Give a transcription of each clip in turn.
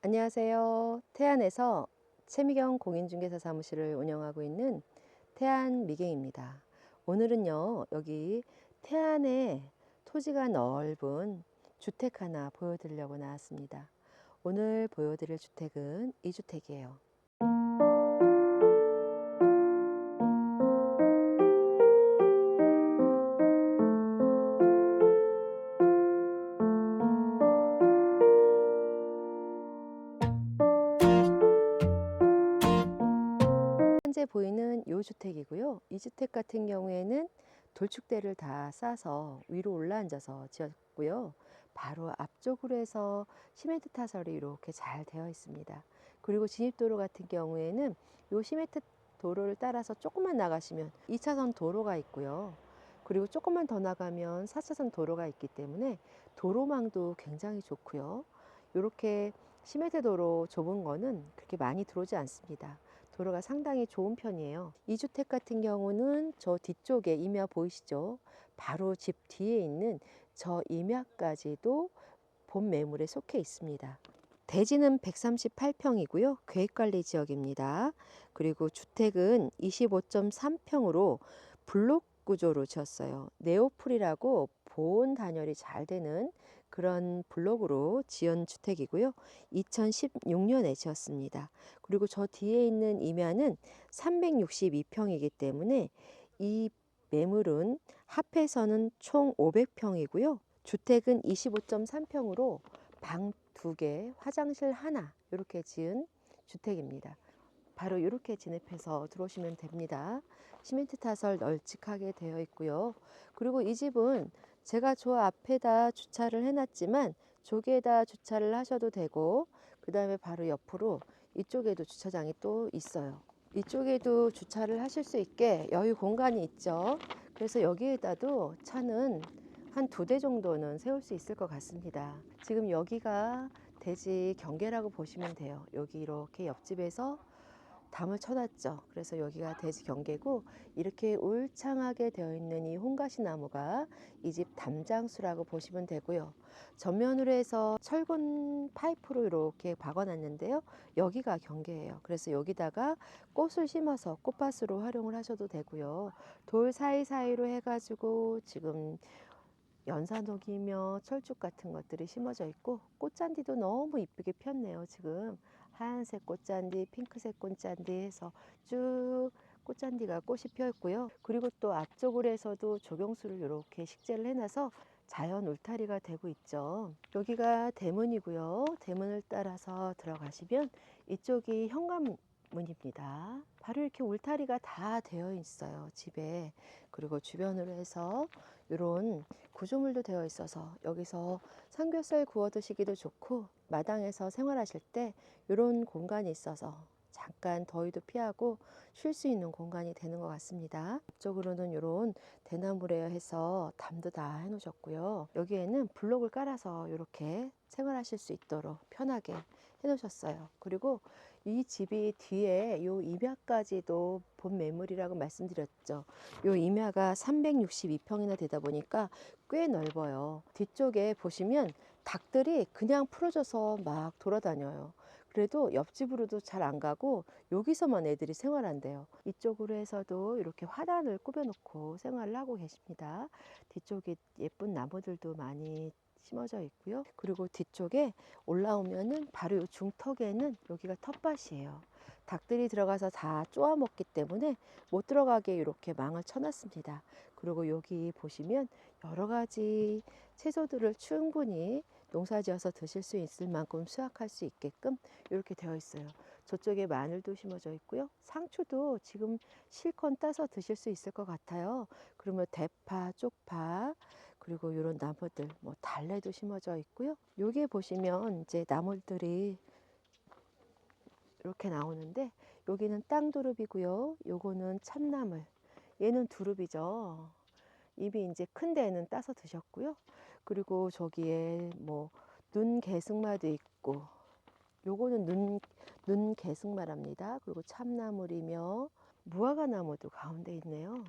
안녕하세요. 태안에서 최미경 공인중개사 사무실을 운영하고 있는 태안 미경입니다. 오늘은요, 여기 태안에 토지가 넓은 주택 하나 보여드리려고 나왔습니다. 오늘 보여드릴 주택은 이 주택이에요. 현재 보이는 이 주택이고요. 이 주택 같은 경우에는 돌축대를 다 싸서 위로 올라앉아서 지었고요. 바로 앞쪽으로 해서 시멘트 타설이 이렇게 잘 되어 있습니다. 그리고 진입도로 같은 경우에는 이 시멘트 도로를 따라서 조금만 나가시면 2차선 도로가 있고요. 그리고 조금만 더 나가면 4차선 도로가 있기 때문에 도로망도 굉장히 좋고요. 이렇게 시멘트 도로 좁은 거는 그렇게 많이 들어오지 않습니다. 도로가 상당히 좋은 편이에요. 이 주택 같은 경우는 저 뒤쪽에 임야 보이시죠? 바로 집 뒤에 있는 저 임야까지도 본 매물에 속해 있습니다. 대지는 138평이고요. 계획관리 지역입니다. 그리고 주택은 25.3평으로 블록 구조로 지었어요. 네오풀이라고 보온 단열이 잘 되는 그런 블록으로 지은 주택이고요. 2016년에 지었습니다. 그리고 저 뒤에 있는 임야는 362평이기 때문에 이 매물은 합해서는 총 500평이고요. 주택은 25.3평으로 방 두 개, 화장실 하나 이렇게 지은 주택입니다. 바로 이렇게 진입해서 들어오시면 됩니다. 시멘트 타설 널찍하게 되어 있고요. 그리고 이 집은 제가 저 앞에다 주차를 해놨지만 저기에다 주차를 하셔도 되고 그 다음에 바로 옆으로 이쪽에도 주차장이 또 있어요. 이쪽에도 주차를 하실 수 있게 여유 공간이 있죠. 그래서 여기에다도 차는 한 두 대 정도는 세울 수 있을 것 같습니다. 지금 여기가 대지 경계라고 보시면 돼요. 여기 이렇게 옆집에서 담을 쳐놨죠. 그래서 여기가 대지 경계고 이렇게 울창하게 되어 있는 이 홍가시 나무가 이 집 담장수라고 보시면 되고요. 전면으로 해서 철근 파이프로 이렇게 박아놨는데요. 여기가 경계예요. 그래서 여기다가 꽃을 심어서 꽃밭으로 활용을 하셔도 되고요. 돌 사이사이로 해가지고 지금 연산옥이며 철쭉 같은 것들이 심어져 있고 꽃잔디도 너무 이쁘게 폈네요. 지금 하얀색 꽃잔디, 핑크색 꽃잔디 해서 쭉 꽃잔디가 꽃이 피어 있고요. 그리고 또 앞쪽으로 해서도 조경수를 이렇게 식재를 해놔서 자연 울타리가 되고 있죠. 여기가 대문이고요. 대문을 따라서 들어가시면 이쪽이 현관문입니다. 바로 이렇게 울타리가 다 되어 있어요. 집에. 그리고 주변으로 해서 이런 구조물도 되어 있어서 여기서 삼겹살 구워 드시기도 좋고 마당에서 생활하실 때 이런 공간이 있어서 잠깐 더위도 피하고 쉴 수 있는 공간이 되는 것 같습니다. 앞쪽으로는 이런 대나무래야 해서 담도 다 해놓으셨고요. 여기에는 블록을 깔아서 이렇게 생활하실 수 있도록 편하게 해놓으셨어요. 그리고 이 집이 뒤에 요 임야까지도 본 매물이라고 말씀드렸죠. 요 임야가 362평이나 되다 보니까 꽤 넓어요. 뒤쪽에 보시면 닭들이 그냥 풀어져서 막 돌아다녀요. 그래도 옆집으로도 잘 안 가고 여기서만 애들이 생활한대요. 이쪽으로 해서도 이렇게 화단을 꾸며놓고 생활을 하고 계십니다. 뒤쪽에 예쁜 나무들도 많이 심어져 있고요. 그리고 뒤쪽에 올라오면은 바로 이 중턱에는 여기가 텃밭이에요. 닭들이 들어가서 다 쪼아 먹기 때문에 못 들어가게 이렇게 망을 쳐놨습니다. 그리고 여기 보시면 여러 가지 채소들을 충분히 농사 지어서 드실 수 있을 만큼 수확할 수 있게끔 이렇게 되어 있어요. 저쪽에 마늘도 심어져 있고요. 상추도 지금 실컷 따서 드실 수 있을 것 같아요. 그러면 대파, 쪽파, 그리고 이런 나무들, 뭐 달래도 심어져 있고요. 여기에 보시면 이제 나물들이 이렇게 나오는데 여기는 땅두릅이고요. 요거는 참나물. 얘는 두릅이죠. 입이 이제 큰 데는 따서 드셨고요. 그리고 저기에 뭐 눈 개승마도 있고 요거는 눈, 눈 개승마랍니다. 그리고 참나물이며 무화과 나무도 가운데 있네요.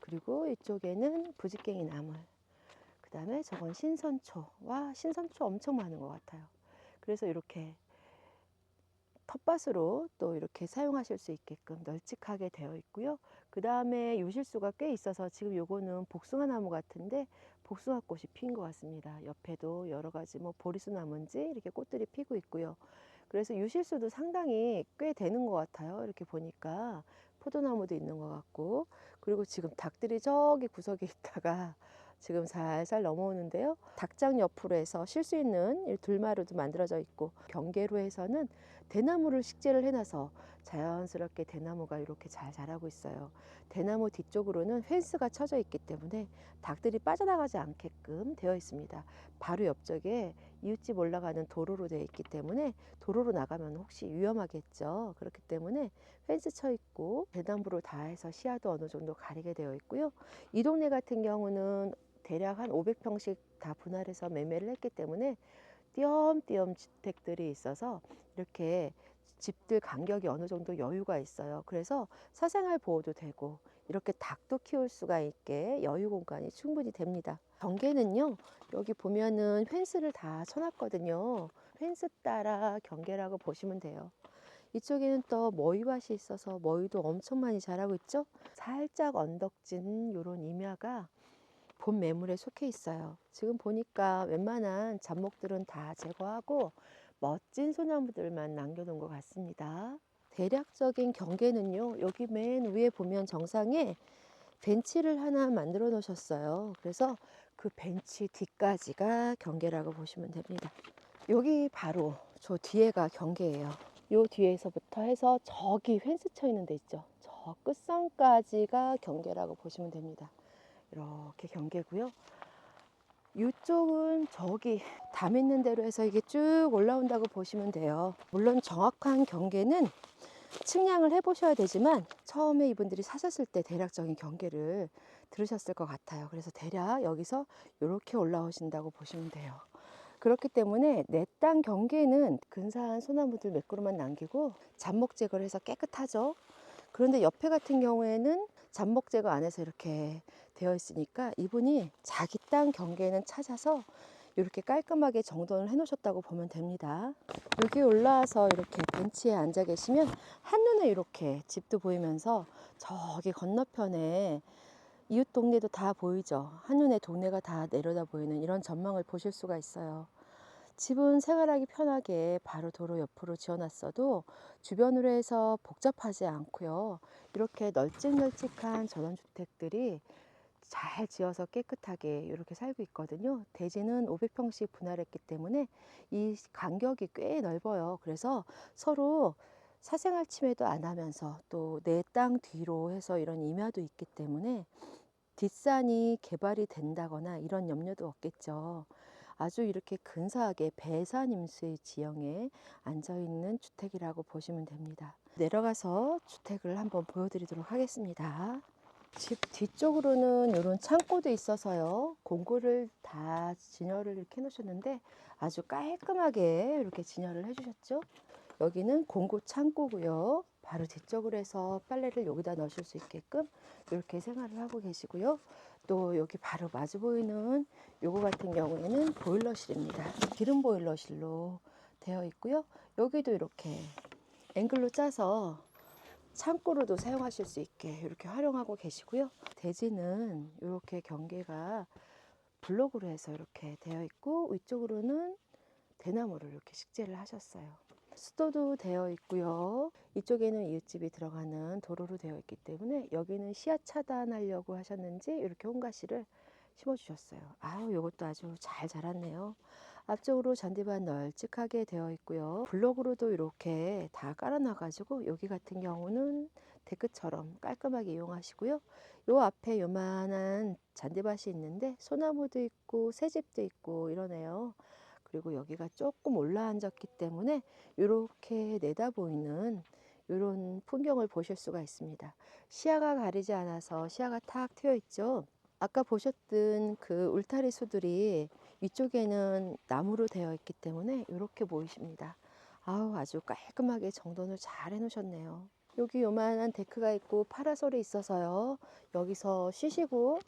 그리고 이쪽에는 부지깽이 나물. 그 다음에 저건 신선초. 와, 신선초 엄청 많은 것 같아요. 그래서 이렇게 텃밭으로 또 이렇게 사용하실 수 있게끔 널찍하게 되어 있고요. 그 다음에 요실수가 꽤 있어서 지금 요거는 복숭아 나무 같은데 복숭아 꽃이 핀것 같습니다. 옆에도 여러 가지 뭐 보리수 나무인지 이렇게 꽃들이 피고 있고요. 그래서 유실수도 상당히 꽤 되는 것 같아요. 이렇게 보니까 포도나무도 있는 것 같고 그리고 지금 닭들이 저기 구석에 있다가 지금 살살 넘어오는데요. 닭장 옆으로 해서 쉴 수 있는 이 들마루도 만들어져 있고 경계로 해서는 대나무를 식재를 해놔서 자연스럽게 대나무가 이렇게 잘 자라고 있어요. 대나무 뒤쪽으로는 펜스가 쳐져 있기 때문에 닭들이 빠져나가지 않게끔 되어 있습니다. 바로 옆쪽에 이웃집 올라가는 도로로 되어 있기 때문에 도로로 나가면 혹시 위험하겠죠. 그렇기 때문에 펜스 쳐 있고 대나무로 다 해서 시야도 어느 정도 가리게 되어 있고요. 이 동네 같은 경우는 대략 한 500평씩 다 분할해서 매매를 했기 때문에 띄엄띄엄 주택들이 있어서 이렇게 집들 간격이 어느 정도 여유가 있어요. 그래서 사생활 보호도 되고 이렇게 닭도 키울 수가 있게 여유 공간이 충분히 됩니다. 경계는요, 여기 보면은 펜스를 다 쳐놨거든요. 펜스 따라 경계라고 보시면 돼요. 이쪽에는 또 머위밭이 있어서 머위도 엄청 많이 자라고 있죠. 살짝 언덕진 요런 임야가 본 매물에 속해 있어요. 지금 보니까 웬만한 잡목들은 다 제거하고 멋진 소나무들만 남겨놓은 것 같습니다. 대략적인 경계는요. 여기 맨 위에 보면 정상에 벤치를 하나 만들어 놓으셨어요. 그래서 그 벤치 뒤까지가 경계라고 보시면 됩니다. 여기 바로 저 뒤에가 경계예요. 요 뒤에서부터 해서 저기 펜스 쳐 있는 데 있죠. 저 끝선까지가 경계라고 보시면 됩니다. 이렇게 경계고요. 이쪽은 저기 담 있는 대로 해서 이게 쭉 올라온다고 보시면 돼요. 물론 정확한 경계는 측량을 해보셔야 되지만 처음에 이분들이 사셨을 때 대략적인 경계를 들으셨을 것 같아요. 그래서 대략 여기서 이렇게 올라오신다고 보시면 돼요. 그렇기 때문에 내 땅 경계는 근사한 소나무들 몇 그루만 남기고 잡목 제거를 해서 깨끗하죠. 그런데 옆에 같은 경우에는 잡목 제거 안 해서 이렇게 되어 있으니까 이분이 자기 땅 경계는 찾아서 이렇게 깔끔하게 정돈을 해 놓으셨다고 보면 됩니다. 여기 올라와서 이렇게 벤치에 앉아 계시면 한눈에 이렇게 집도 보이면서 저기 건너편에 이웃 동네도 다 보이죠. 한눈에 동네가 다 내려다 보이는 이런 전망을 보실 수가 있어요. 집은 생활하기 편하게 바로 도로 옆으로 지어놨어도 주변으로 해서 복잡하지 않고요. 이렇게 널찍널찍한 전원주택들이 잘 지어서 깨끗하게 이렇게 살고 있거든요. 대지는 500평씩 분할했기 때문에 이 간격이 꽤 넓어요. 그래서 서로 사생활 침해도 안 하면서 또 내 땅 뒤로 해서 이런 임야도 있기 때문에 뒷산이 개발이 된다거나 이런 염려도 없겠죠. 아주 이렇게 근사하게 배산 임수의 지형에 앉아 있는 주택이라고 보시면 됩니다. 내려가서 주택을 한번 보여드리도록 하겠습니다. 집 뒤쪽으로는 이런 창고도 있어서요. 공구를 다 진열을 이렇게 해놓으셨는데 아주 깔끔하게 이렇게 진열을 해주셨죠. 여기는 공구 창고고요. 바로 뒤쪽으로 해서 빨래를 여기다 넣으실 수 있게끔 이렇게 생활을 하고 계시고요. 또 여기 바로 마주 보이는 요거 같은 경우에는 보일러실입니다. 기름 보일러실로 되어 있고요. 여기도 이렇게 앵글로 짜서 창고로도 사용하실 수 있게 이렇게 활용하고 계시고요. 대지는 이렇게 경계가 블록으로 해서 이렇게 되어 있고 위쪽으로는 대나무를 이렇게 식재를 하셨어요. 수도도 되어 있고요. 이쪽에는 이웃집이 들어가는 도로로 되어 있기 때문에 여기는 시야 차단하려고 하셨는지 이렇게 홍가시를 심어 주셨어요. 아우 이것도 아주 잘 자랐네요. 앞쪽으로 잔디밭 널찍하게 되어 있고요. 블록으로도 이렇게 다 깔아놔 가지고 여기 같은 경우는 데크처럼 깔끔하게 이용하시고요. 요 앞에 요만한 잔디밭이 있는데 소나무도 있고 새집도 있고 이러네요. 그리고 여기가 조금 올라앉았기 때문에 이렇게 내다 보이는 이런 풍경을 보실 수가 있습니다. 시야가 가리지 않아서 시야가 탁 트여 있죠. 아까 보셨던 그 울타리 수들이 위쪽에는 나무로 되어 있기 때문에 이렇게 보이십니다. 아우 아주 깔끔하게 정돈을 잘 해놓으셨네요. 여기 요만한 데크가 있고 파라솔이 있어서요. 여기서 쉬시고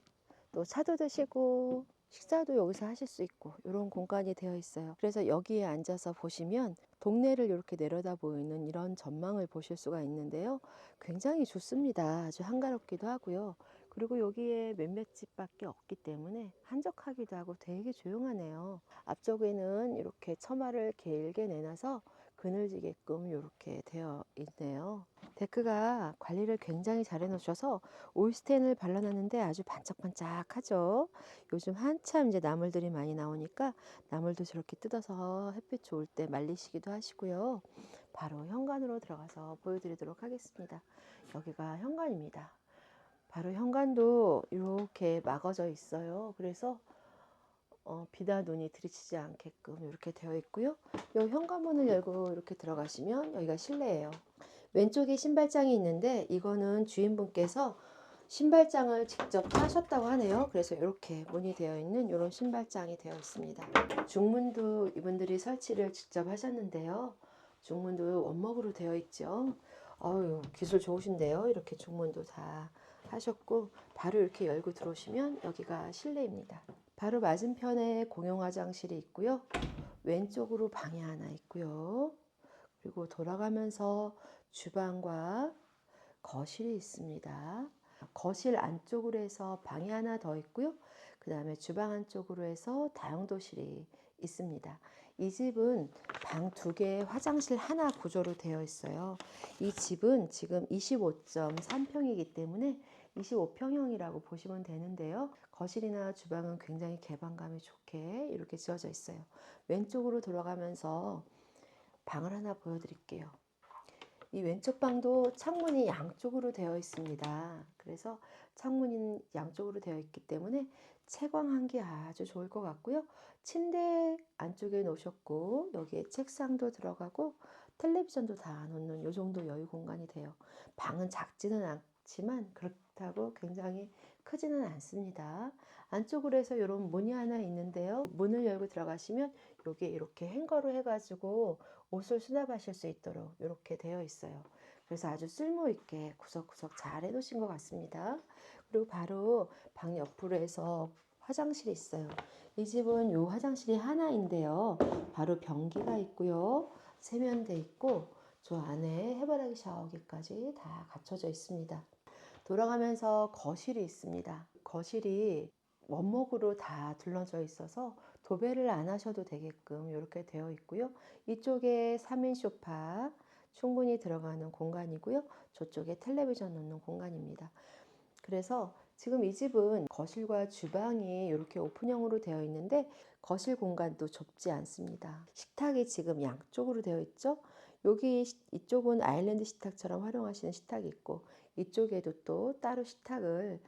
또 차도 드시고 식사도 여기서 하실 수 있고 이런 공간이 되어 있어요. 그래서 여기에 앉아서 보시면 동네를 이렇게 내려다 보이는 이런 전망을 보실 수가 있는데요. 굉장히 좋습니다. 아주 한가롭기도 하고요. 그리고 여기에 몇몇 집밖에 없기 때문에 한적하기도 하고 되게 조용하네요. 앞쪽에는 이렇게 처마를 길게 내놔서 그늘지게끔 이렇게 되어 있네요. 데크가 관리를 굉장히 잘 해놓으셔서 오일스텐을 발라놨는데 아주 반짝반짝하죠. 요즘 한참 이제 나물들이 많이 나오니까 나물도 저렇게 뜯어서 햇빛 좋을 때 말리시기도 하시고요. 바로 현관으로 들어가서 보여드리도록 하겠습니다. 여기가 현관입니다. 바로 현관도 이렇게 막아져 있어요. 그래서 어, 비나 눈이 들이치지 않게끔 이렇게 되어 있고요. 이 현관문을 열고 이렇게 들어가시면 여기가 실내예요. 왼쪽에 신발장이 있는데 이거는 주인분께서 신발장을 직접 하셨다고 하네요. 그래서 이렇게 문이 되어 있는 이런 신발장이 되어 있습니다. 중문도 이분들이 설치를 직접 하셨는데요. 중문도 원목으로 되어 있죠. 어유 기술 좋으신데요. 이렇게 중문도 다 하셨고 바로 이렇게 열고 들어오시면 여기가 실내입니다. 바로 맞은편에 공용 화장실이 있고요. 왼쪽으로 방이 하나 있고요. 그리고 돌아가면서 주방과 거실이 있습니다. 거실 안쪽으로 해서 방이 하나 더 있고요. 그 다음에 주방 안쪽으로 해서 다용도실이 있습니다. 이 집은 방 두 개, 화장실 하나 구조로 되어 있어요. 이 집은 지금 25.3평이기 때문에 25평형이라고 보시면 되는데요. 거실이나 주방은 굉장히 개방감이 좋게 이렇게 지어져 있어요. 왼쪽으로 돌아가면서 방을 하나 보여드릴게요. 이 왼쪽 방도 창문이 양쪽으로 되어 있습니다. 그래서 창문이 양쪽으로 되어 있기 때문에 채광하기 아주 좋을 것 같고요. 침대 안쪽에 놓으셨고 여기에 책상도 들어가고 텔레비전도 다 놓는 이 정도 여유 공간이 돼요. 방은 작지는 않지만 그렇다고 굉장히 크지는 않습니다. 안쪽으로 해서 이런 문이 하나 있는데요. 문을 열고 들어가시면 여기 이렇게 행거로 해가지고 옷을 수납하실 수 있도록 이렇게 되어 있어요. 그래서 아주 쓸모 있게 구석구석 잘 해놓으신 것 같습니다. 그리고 바로 방 옆으로 해서 화장실이 있어요. 이 집은 이 화장실이 하나인데요. 바로 변기가 있고요. 세면대 있고 저 안에 해바라기 샤워기까지 다 갖춰져 있습니다. 돌아가면서 거실이 있습니다. 거실이 원목으로 다 둘러져 있어서 도배를 안 하셔도 되게끔 이렇게 되어 있고요. 이쪽에 3인 소파 충분히 들어가는 공간이고요. 저쪽에 텔레비전 놓는 공간입니다. 그래서 지금 이 집은 거실과 주방이 이렇게 오픈형으로 되어 있는데 거실 공간도 좁지 않습니다. 식탁이 지금 양쪽으로 되어 있죠. 여기 이쪽은 아일랜드 식탁처럼 활용하시는 식탁이 있고 이쪽에도 또 따로 식탁을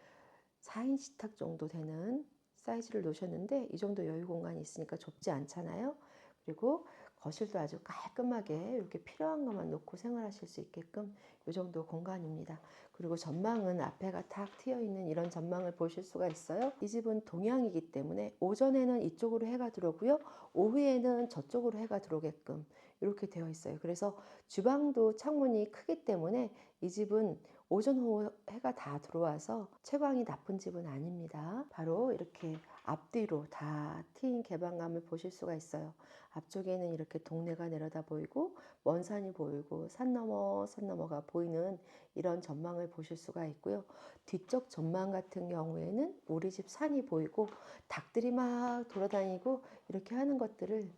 4인 식탁 정도 되는 사이즈를 놓으셨는데 이 정도 여유 공간이 있으니까 좁지 않잖아요. 그리고 거실도 아주 깔끔하게 이렇게 필요한 것만 놓고 생활하실 수 있게끔 이 정도 공간입니다. 그리고 전망은 앞에가 탁 트여 있는 이런 전망을 보실 수가 있어요. 이 집은 동향이기 때문에 오전에는 이쪽으로 해가 들어오고요. 오후에는 저쪽으로 해가 들어오게끔 이렇게 되어 있어요. 그래서 주방도 창문이 크기 때문에 이 집은 오전 오후 해가 다 들어와서 채광이 나쁜 집은 아닙니다. 바로 이렇게 앞뒤로 다 트인 개방감을 보실 수가 있어요. 앞쪽에는 이렇게 동네가 내려다 보이고 먼 산이 보이고 산 너머 산 너머가 보이는 이런 전망을 보실 수가 있고요. 뒤쪽 전망 같은 경우에는 우리 집 산이 보이고 닭들이 막 돌아다니고 이렇게 하는 것들을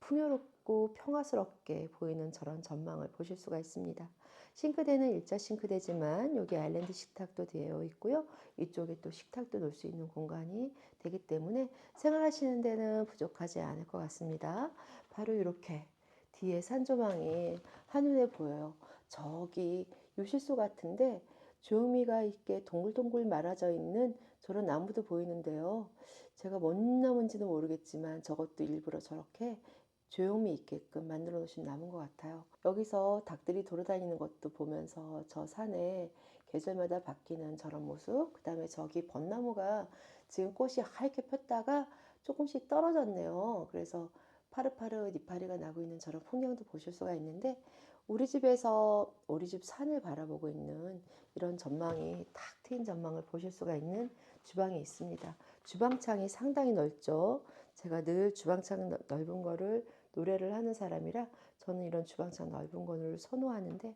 풍요롭고 평화스럽게 보이는 저런 전망을 보실 수가 있습니다. 싱크대는 일자 싱크대지만 여기 아일랜드 식탁도 되어 있고요. 이쪽에 또 식탁도 놓을 수 있는 공간이 되기 때문에 생활하시는 데는 부족하지 않을 것 같습니다. 바로 이렇게 뒤에 산조망이 한눈에 보여요. 저기 요실소 같은데 조형미가 있게 동글동글 말아져 있는 저런 나무도 보이는데요. 제가 뭔 나무인지는 모르겠지만 저것도 일부러 저렇게 조용히 있게끔 만들어 놓으신 나무인 것 같아요. 여기서 닭들이 돌아다니는 것도 보면서 저 산에 계절마다 바뀌는 저런 모습, 그 다음에 저기 벚나무가 지금 꽃이 하얗게 폈다가 조금씩 떨어졌네요. 그래서 파릇파릇 이파리가 나고 있는 저런 풍경도 보실 수가 있는데 우리 집에서 우리 집 산을 바라보고 있는 이런 전망이 탁 트인 전망을 보실 수가 있는 주방이 있습니다. 주방창이 상당히 넓죠. 제가 늘 주방창 넓- 넓은 거를 노래를 하는 사람이라 저는 이런 주방창 넓은 거를 선호하는데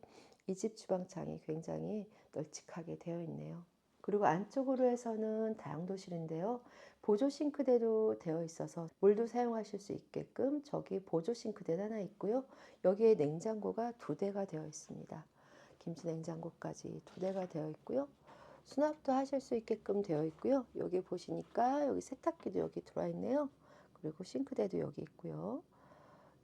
이 집 주방창이 굉장히 널찍하게 되어 있네요. 그리고 안쪽으로 해서는 다용도실인데요. 보조 싱크대도 되어 있어서 물도 사용하실 수 있게끔 저기 보조 싱크대 하나 있고요. 여기에 냉장고가 두 대가 되어 있습니다. 김치 냉장고까지 두 대가 되어 있고요. 수납도 하실 수 있게끔 되어 있고요. 여기 보시니까 여기 세탁기도 여기 들어와 있네요. 그리고 싱크대도 여기 있고요.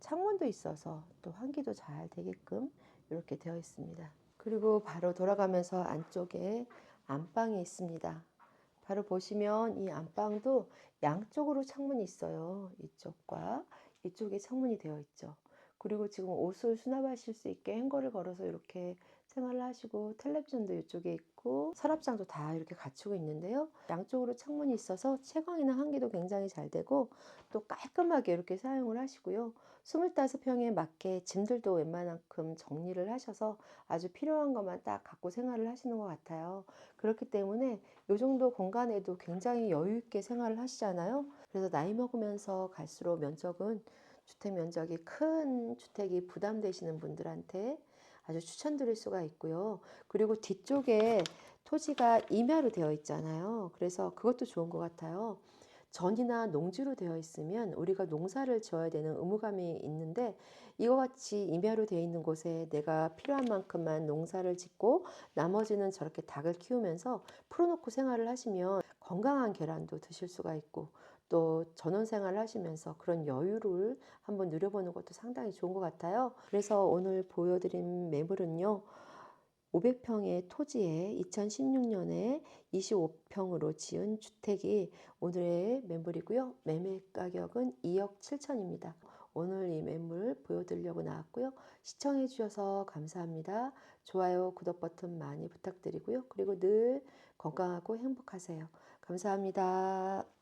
창문도 있어서 또 환기도 잘 되게끔 이렇게 되어 있습니다. 그리고 바로 돌아가면서 안쪽에 안방이 있습니다. 바로 보시면 이 안방도 양쪽으로 창문이 있어요. 이쪽과 이쪽에 창문이 되어 있죠. 그리고 지금 옷을 수납하실 수 있게 행거를 걸어서 이렇게 생활을 하시고 텔레비전도 이쪽에 있고 서랍장도 다 이렇게 갖추고 있는데요. 양쪽으로 창문이 있어서 채광이나 환기도 굉장히 잘 되고 또 깔끔하게 이렇게 사용을 하시고요. 25평에 맞게 짐들도 웬만큼 정리를 하셔서 아주 필요한 것만 딱 갖고 생활을 하시는 것 같아요. 그렇기 때문에 이 정도 공간에도 굉장히 여유 있게 생활을 하시잖아요. 그래서 나이 먹으면서 갈수록 면적은 주택 면적이 큰 주택이 부담되시는 분들한테 아주 추천드릴 수가 있고요. 그리고 뒤쪽에 토지가 임야로 되어 있잖아요. 그래서 그것도 좋은 것 같아요. 전이나 농지로 되어 있으면 우리가 농사를 지어야 되는 의무감이 있는데 이와 같이 임야로 되어 있는 곳에 내가 필요한 만큼만 농사를 짓고 나머지는 저렇게 닭을 키우면서 풀어놓고 생활을 하시면 건강한 계란도 드실 수가 있고 또 전원 생활을 하시면서 그런 여유를 한번 누려보는 것도 상당히 좋은 것 같아요. 그래서 오늘 보여드린 매물은요. 500평의 토지에 2016년에 25평으로 지은 주택이 오늘의 매물이고요. 매매 가격은 2억 7천입니다. 오늘 이 매물 보여드리려고 나왔고요. 시청해 주셔서 감사합니다. 좋아요, 구독 버튼 많이 부탁드리고요. 그리고 늘 건강하고 행복하세요. 감사합니다.